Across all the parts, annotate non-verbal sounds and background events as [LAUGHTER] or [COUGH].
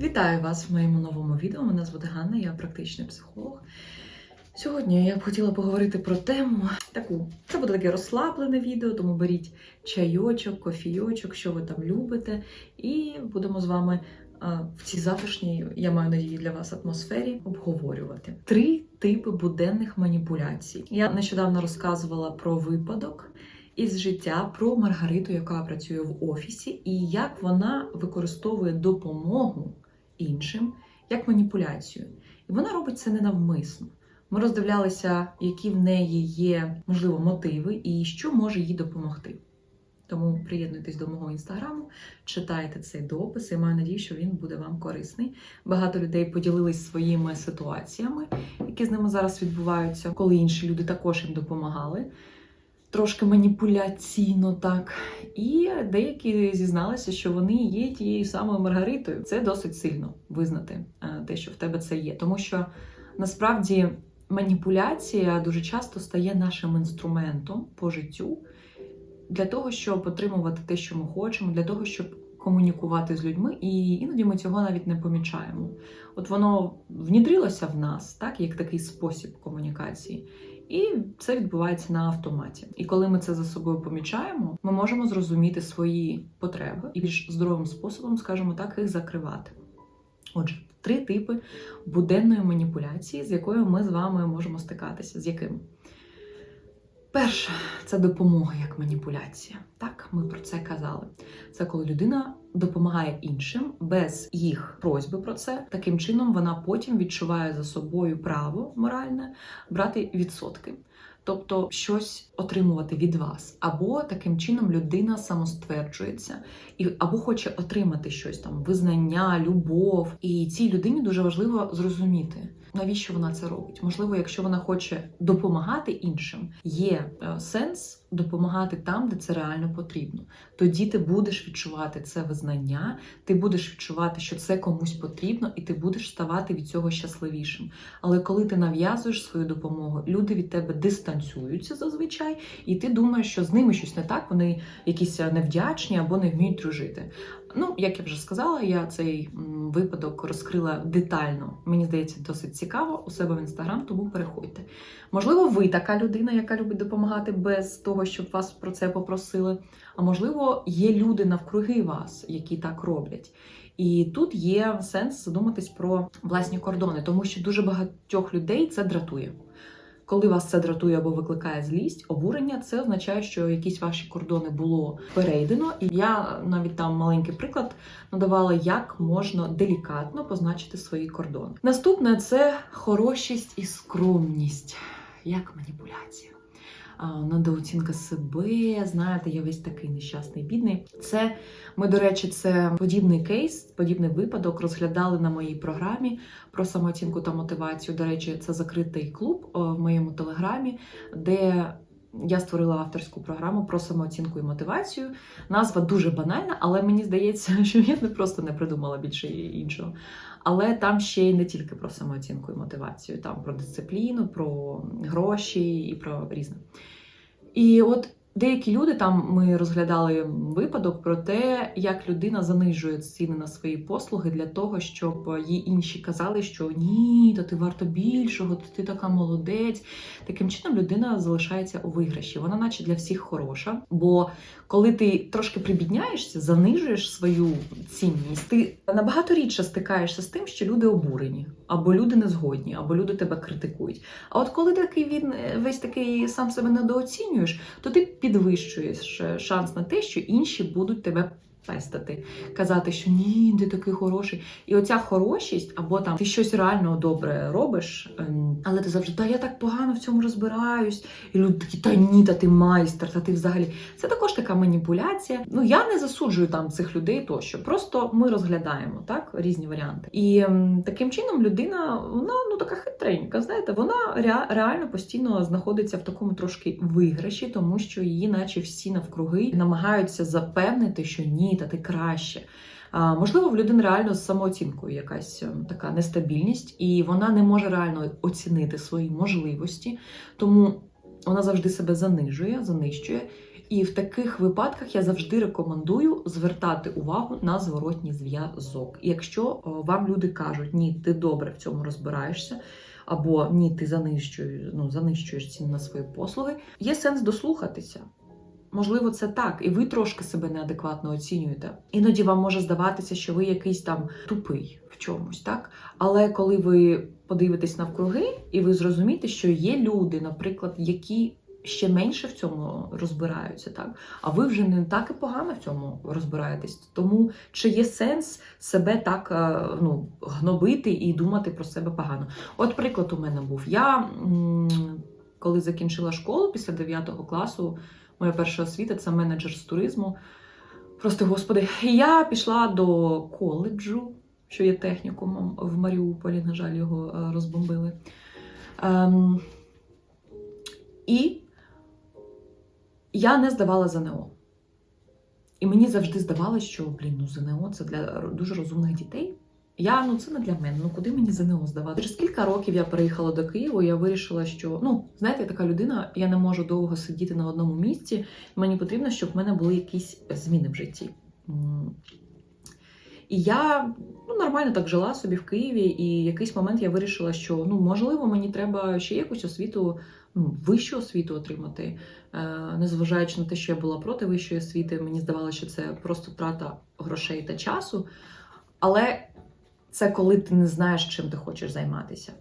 Вітаю вас в моєму новому відео. Мене звати Ганна, я практичний психолог. Сьогодні я б хотіла поговорити про тему таку. Це буде таке розслаблене відео, тому беріть чайочок, кофійочок, що ви там любите, і будемо з вами в цій завтрашній, я маю надію, для вас атмосфері обговорювати три типи буденних маніпуляцій. Я нещодавно розказувала про випадок із життя про Маргариту, яка працює в офісі, і як вона використовує допомогу іншим як маніпуляцію. І вона робить це ненавмисно. Ми роздивлялися, які в неї є, можливо, мотиви і що може їй допомогти. Тому приєднуйтесь до мого інстаграму, читайте цей допис. Я маю надію, що він буде вам корисний. Багато людей поділились своїми ситуаціями, які з ними зараз відбуваються, коли інші люди також їм допомагали. Трошки маніпуляційно так. І деякі зізналися, що вони є тією самою Маргаритою. Це досить сильно визнати е, те, що в тебе це є. Тому що насправді маніпуляція дуже часто стає нашим інструментом по життю для того, щоб отримувати те, що ми хочемо, для того, щоб комунікувати з людьми, і іноді ми цього навіть не помічаємо. От воно внідрилося в нас, так, як такий спосіб комунікації. І це відбувається на автоматі. І коли ми це за собою помічаємо, ми можемо зрозуміти свої потреби і більш здоровим способом, скажімо так, їх закривати. Отже, три типи буденної маніпуляції, з якою ми з вами можемо стикатися. З якими? Перше це допомога як маніпуляція. Так, ми про це казали. Це коли людина допомагає іншим без їх просьби про це. Таким чином вона потім відчуває за собою право моральне брати відсотки. Тобто щось отримувати від вас, або таким чином людина самостверджується і або хоче отримати щось там, визнання, любов. І цій людині дуже важливо зрозуміти, навіщо вона це робить. Можливо, якщо вона хоче допомагати іншим, є е, сенс допомагати там, де це реально потрібно. Тоді ти будеш відчувати це визнання, ти будеш відчувати, що це комусь потрібно, і ти будеш ставати від цього щасливішим. Але коли ти нав'язуєш свою допомогу, люди від тебе дистанціюються зазвичай, і ти думаєш, що з ними щось не так, вони якісь невдячні або не вміють дружити. Ну, як я вже сказала, я цей випадок розкрила детально. Мені здається, досить цікаво у себе в інстаграм, тому переходьте. Можливо, ви така людина, яка любить допомагати без того, щоб вас про це попросили. А можливо, є люди навкруги вас, які так роблять. І тут є сенс задуматись про власні кордони, тому що дуже багатьох людей це дратує. Коли вас це дратує або викликає злість, обурення, це означає, що якісь ваші кордони було перейдено. І я навіть там маленький приклад надавала, як можна делікатно позначити свої кордони. Наступне це хорошість і скромність, як маніпуляція. Недооцінка себе, знаєте, я весь такий нещасний, бідний. Це ми, до речі, це подібний кейс, подібний випадок розглядали на моїй програмі про самооцінку та мотивацію. До речі, це закритий клуб в моєму телеграмі, де я створила авторську програму про самооцінку і мотивацію. Назва дуже банальна, але мені здається, [LAUGHS] що я не просто не придумала більше іншого. Але там ще й не тільки про самооцінку і мотивацію, там про дисципліну, про гроші і про різне. І от деякі люди там ми розглядали випадок про те, як людина занижує ціни на свої послуги для того, щоб їй інші казали, що ні, то ти варто більшого, то ти така молодець. Таким чином людина залишається у виграші. Вона, наче для всіх хороша. Бо коли ти трошки прибідняєшся, занижуєш свою цінність, ти набагато рідше стикаєшся з тим, що люди обурені, або люди не згодні, або люди тебе критикують. А от коли такий він весь такий сам себе недооцінюєш, то ти підвищуєш шанс на те, що інші будуть тебе пестити, казати, що ні, ти такий хороший. І оця хорошість, або там ти щось реально добре робиш, ем, але ти завжди, та я так погано в цьому розбираюсь. І люди такі, та ні, та ти майстер, та ти взагалі. Це також така маніпуляція. Ну я не засуджую там цих людей тощо. Просто ми розглядаємо так різні варіанти. І ем, таким чином людина, вона ну така хитренька, знаєте, вона ре- реально постійно знаходиться в такому трошки виграші, тому що її, наче всі навкруги, намагаються запевнити, що ні, та ти краще. Можливо, в людини реально з самооцінкою якась ем, така нестабільність, і вона не може реально оцінити свої можливості, тому вона завжди себе занижує, занищує. І в таких випадках я завжди рекомендую звертати увагу на зворотній зв'язок. Якщо вам люди кажуть, ні, ти добре в цьому розбираєшся, або ні, ти занищуєш, ну, занищуєш ціни на свої послуги, є сенс дослухатися. Можливо, це так, і ви трошки себе неадекватно оцінюєте. Іноді вам може здаватися, що ви якийсь там тупий в чомусь, так? Але коли ви подивитесь навкруги, і ви зрозумієте, що є люди, наприклад, які ще менше в цьому розбираються, так? А ви вже не так і погано в цьому розбираєтесь. Тому чи є сенс себе так е, ну, гнобити і думати про себе погано? От приклад у мене був. Я коли закінчила школу після 9 класу, моя перша освіта це менеджер з туризму. Просто господи, я пішла до коледжу, що є технікумом в Маріуполі, на жаль, його е, розбомбили. Ем, і я не здавала ЗНО. І мені завжди здавалося, що блін, ну ЗНО це для дуже розумних дітей. Я ну це не для мене. Ну куди мені ЗНО здавати? Через кілька років я переїхала до Києва. Я вирішила, що ну знаєте, я така людина, я не можу довго сидіти на одному місці. Мені потрібно, щоб в мене були якісь зміни в житті. І я ну, нормально так жила собі в Києві, і в якийсь момент я вирішила, що ну можливо мені треба ще якусь освіту, ну, вищу освіту отримати. Е, незважаючи на те, що я була проти вищої освіти, мені здавалося, що це просто втрата грошей та часу. Але це коли ти не знаєш, чим ти хочеш займатися.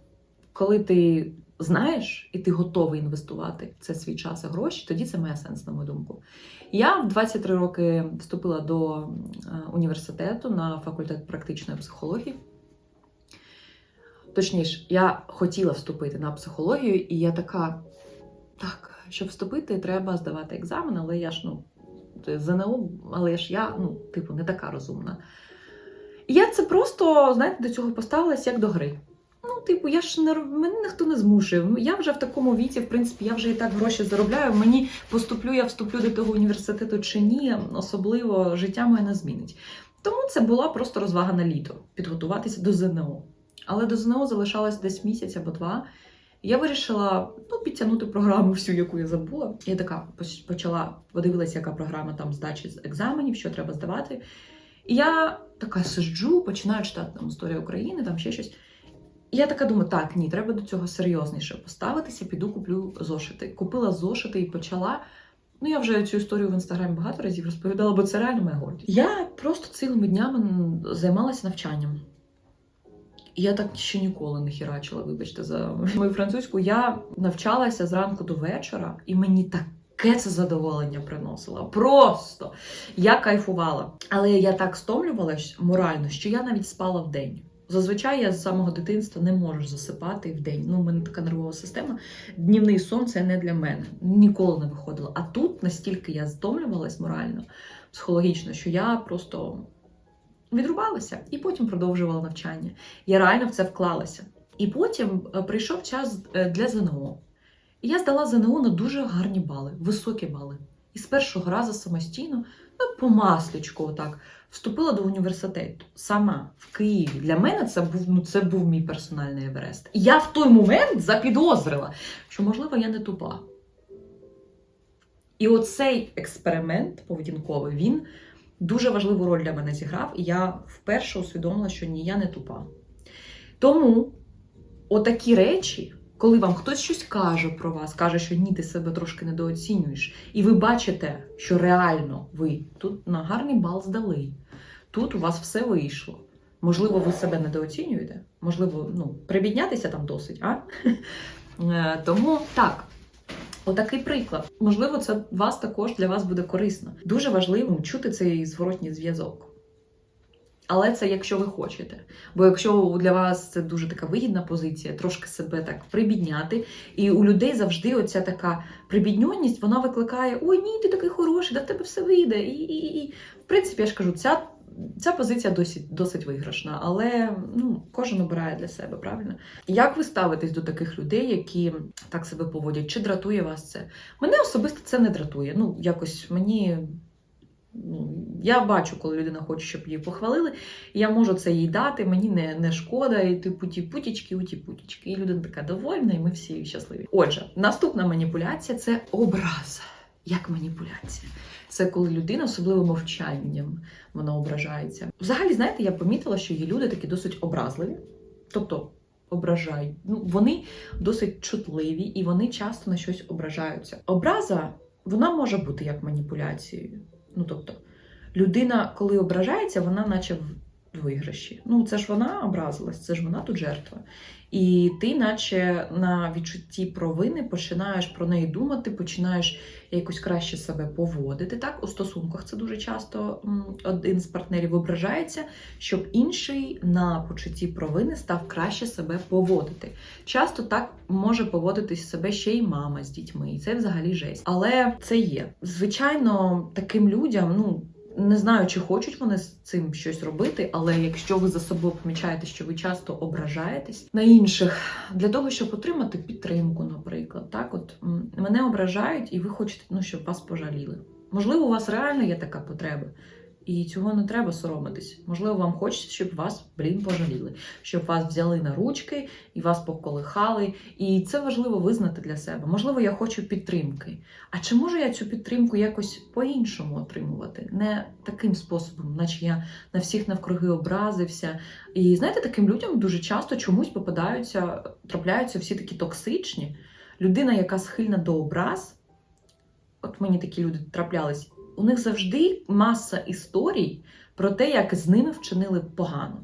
Коли ти знаєш і ти готовий інвестувати в це свій час і гроші, тоді це має сенс, на мою думку. Я в 23 роки вступила до е, університету на факультет практичної психології. Точніше, я хотіла вступити на психологію, і я така, так, щоб вступити, треба здавати екзамен, але я ж ну, ЗНО, але ж я, ну, типу, не така розумна. Я це просто, знаєте, до цього поставилась як до гри. Ну, типу, я ж не мене ніхто не змушує. Я вже в такому віці, в принципі, я вже і так гроші заробляю. Мені поступлю, я вступлю до того університету чи ні, особливо життя моє не змінить. Тому це була просто розвага на літо підготуватися до ЗНО. Але до ЗНО залишалось десь місяць або два. Я вирішила ну, підтягнути програму всю, яку я забула. Я така почала подивилася, яка програма там здачі з екзаменів, що треба здавати. І я така сиджу, починаю читати там історію України, там ще щось. І я така думаю, так, ні, треба до цього серйозніше поставитися, піду куплю зошити. Купила зошити і почала. Ну, я вже цю історію в інстаграмі багато разів розповідала, бо це реально моя гордість. Я просто цілими днями займалася навчанням. Я так ще ніколи не хірачила, вибачте, за мою французьку. Я навчалася зранку до вечора, і мені таке це задоволення приносило. Просто я кайфувала. Але я так стомлювалась морально, що я навіть спала в день. Зазвичай я з самого дитинства не можу засипати в день. Ну, у мене така нервова система. Днівний сон це не для мене. Ніколи не виходило. А тут настільки я стомлювалась морально, психологічно, що я просто відрубалася і потім продовжувала навчання. Я реально в це вклалася. І потім е, прийшов час е, для ЗНО. І я здала ЗНО на дуже гарні бали, високі бали. І з першого разу самостійно, ну, по маслючку, отак, вступила до університету сама в Києві. Для мене це був ну це був мій персональний Еверест. І я в той момент запідозрила, що можливо я не тупа. І оцей експеримент поведінковий він дуже важливу роль для мене зіграв, і я вперше усвідомила, що ні, я не тупа. Тому отакі речі, коли вам хтось щось каже про вас, каже, що ні, ти себе трошки недооцінюєш, і ви бачите, що реально ви тут на гарний бал здали, тут у вас все вийшло. Можливо, ви себе недооцінюєте, можливо, ну, прибіднятися там досить, а? [LAUGHS] Е, Тому так. Отакий приклад. Можливо, це вас також для вас буде корисно. Дуже важливо чути цей зворотній зв'язок. Але це якщо ви хочете. Бо якщо для вас це дуже така вигідна позиція, трошки себе так прибідняти, і у людей завжди оця така прибідньонність, вона викликає: Ой, ні, ти такий хороший, да в тебе все вийде. І, і, і. В принципі, я ж кажу, ця, ця позиція досить, досить виграшна, але ну, кожен обирає для себе, правильно? Як ви ставитесь до таких людей, які так себе поводять? Чи дратує вас це? Мене особисто це не дратує. Ну, якось мені. Ну, я бачу, коли людина хоче, щоб її похвалили, і я можу це їй дати, мені не, не шкода, і типу ті путічки, у ті путічки. І людина така довольна, і ми всі щасливі. Отже, наступна маніпуляція це образ. як маніпуляція. Це коли людина, особливо мовчанням, вона ображається. Взагалі, знаєте, я помітила, що є люди такі досить образливі, тобто ображають. Ну, вони досить чутливі і вони часто на щось ображаються. Образа вона може бути як маніпуляцією. Ну тобто, людина, коли ображається, вона наче виграші. Ну, це ж вона образилась, це ж вона тут жертва. І ти, наче на відчутті провини, починаєш про неї думати, починаєш якось краще себе поводити. Так, у стосунках це дуже часто один з партнерів ображається, щоб інший на почутті провини став краще себе поводити. Часто так може поводитись себе ще й мама з дітьми, і це взагалі жесть. Але це є. Звичайно, таким людям, ну. Не знаю, чи хочуть вони з цим щось робити, але якщо ви за собою помічаєте, що ви часто ображаєтесь на інших для того, щоб отримати підтримку, наприклад, так от мене ображають, і ви хочете, ну щоб вас пожаліли. Можливо, у вас реально є така потреба, і цього не треба соромитись. Можливо, вам хочеться, щоб вас, блін, пожаліли, щоб вас взяли на ручки і вас поколихали. І це важливо визнати для себе. Можливо, я хочу підтримки. А чи можу я цю підтримку якось по-іншому отримувати? Не таким способом, наче я на всіх навкруги образився. І знаєте, таким людям дуже часто чомусь попадаються, трапляються всі такі токсичні. Людина, яка схильна до образ, от мені такі люди траплялись, у них завжди маса історій про те, як з ними вчинили погано.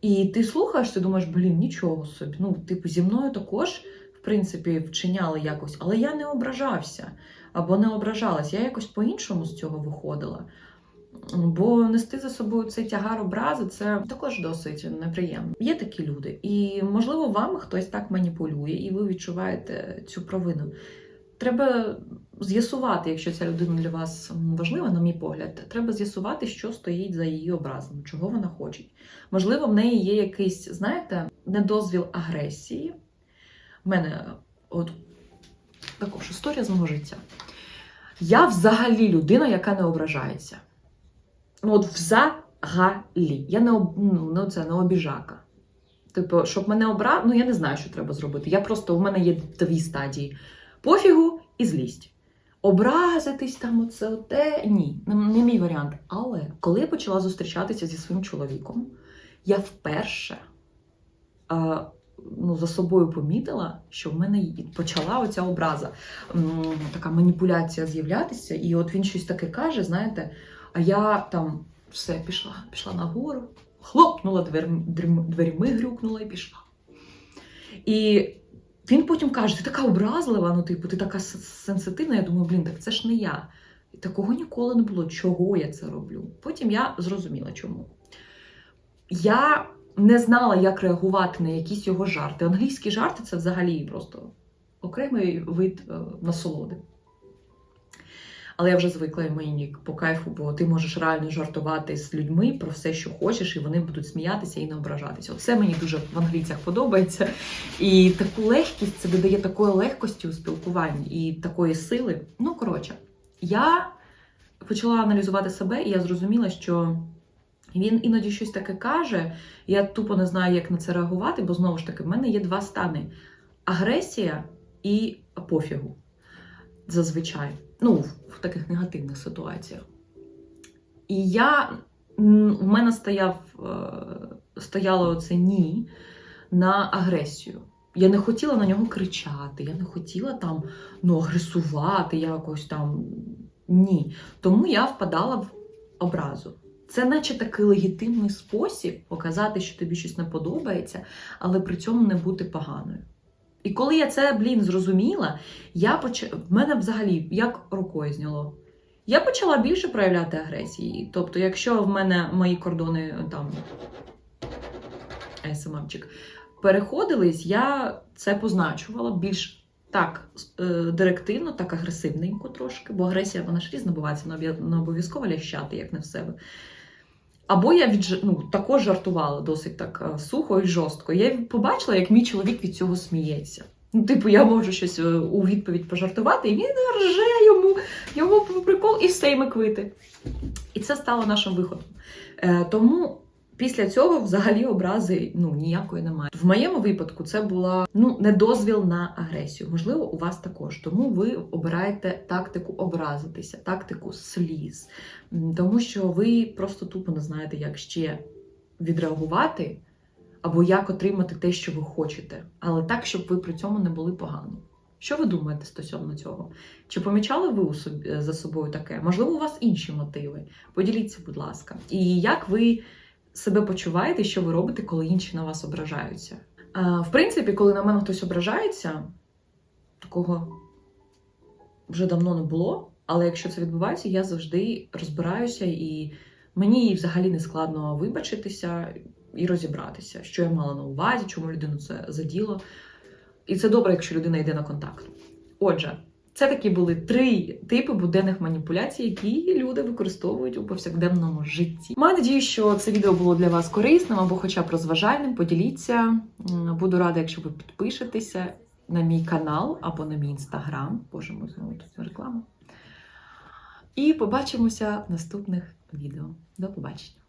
І ти слухаєш, ти думаєш, блін, нічого собі. Ну, типу, зі мною також, в принципі, вчиняли якось, але я не ображався або не ображалась. Я якось по-іншому з цього виходила. Бо нести за собою цей тягар образи це також досить неприємно. Є такі люди, і можливо, вами хтось так маніпулює, і ви відчуваєте цю провину. Треба з'ясувати, якщо ця людина для вас важлива, на мій погляд, треба з'ясувати, що стоїть за її образом, чого вона хоче. Можливо, в неї є якийсь, знаєте, недозвіл агресії. В мене от також історія з мого життя. Я взагалі людина, яка не ображається. Ну, от взагалі. Я не, об... ну, це, не обіжака. Типу, щоб мене обрати, ну я не знаю, що треба зробити. Я просто, у мене є дві стадії: пофігу і злість. Образитись там, оце те. Ні, не, мій варіант. Але коли я почала зустрічатися зі своїм чоловіком, я вперше е, ну, за собою помітила, що в мене почала оця образа, така маніпуляція з'являтися. І от він щось таке каже, знаєте, а я там все пішла, пішла нагору, хлопнула дрім- дверьми, грюкнула і пішла. І він потім каже: ти така образлива, ну, типу, ти така сенситивна. Я думаю, блін, так це ж не я. І такого ніколи не було. Чого я це роблю? Потім я зрозуміла, чому. Я не знала, як реагувати на якісь його жарти. Англійські жарти це взагалі просто окремий вид е, насолоди. Але я вже звикла і мені по кайфу, бо ти можеш реально жартувати з людьми про все, що хочеш, і вони будуть сміятися і не ображатися. Оце мені дуже в англійцях подобається. І таку легкість це додає такої легкості у спілкуванні і такої сили. Ну, коротше, я почала аналізувати себе, і я зрозуміла, що він іноді щось таке каже. Я тупо не знаю, як на це реагувати, бо знову ж таки, в мене є два стани: агресія і пофігу. Зазвичай. Ну, в, в таких негативних ситуаціях. І я у мене стояв, е, стояло оце ні на агресію. Я не хотіла на нього кричати, я не хотіла там ну, агресувати якось там. Ні. Тому я впадала в образу. Це наче такий легітимний спосіб показати, що тобі щось не подобається, але при цьому не бути поганою. І коли я це, блін, зрозуміла, я поч... в мене взагалі як рукою зняло. Я почала більше проявляти агресії. Тобто, якщо в мене мої кордони там СММчик, переходились, я це позначувала більш так е, директивно, так агресивненько трошки, бо агресія вона ж різна буває, це не обя- не обов'язково лящати, як не в себе. Або я відж... ну, також жартувала досить так е, сухо і жорстко. Я побачила, як мій чоловік від цього сміється. Ну, типу, я можу щось е, у відповідь пожартувати, і він рже йому, йому прикол, і все, і ми квити. І це стало нашим виходом. Е, тому Після цього взагалі образи ну ніякої немає. В моєму випадку це була ну не дозвіл на агресію. Можливо, у вас також. Тому ви обираєте тактику образитися, тактику сліз, тому що ви просто тупо не знаєте, як ще відреагувати або як отримати те, що ви хочете, але так, щоб ви при цьому не були погані. Що ви думаєте стосовно цього? Чи помічали ви собі за собою таке? Можливо, у вас інші мотиви? Поділіться, будь ласка. І як ви себе почуваєте, що ви робите, коли інші на вас ображаються? В принципі, коли на мене хтось ображається, такого вже давно не було. Але якщо це відбувається, я завжди розбираюся, і мені взагалі не складно вибачитися і розібратися, що я мала на увазі, чому людину це заділо. І це добре, якщо людина йде на контакт. Отже, це такі були три типи буденних маніпуляцій, які люди використовують у повсякденному житті. Маю надію, що це відео було для вас корисним або хоча б розважальним. Поділіться. Буду рада, якщо ви підпишетеся на мій канал або на мій інстаграм. Боже мой, знову тут реклама. І побачимося в наступних відео. До побачення!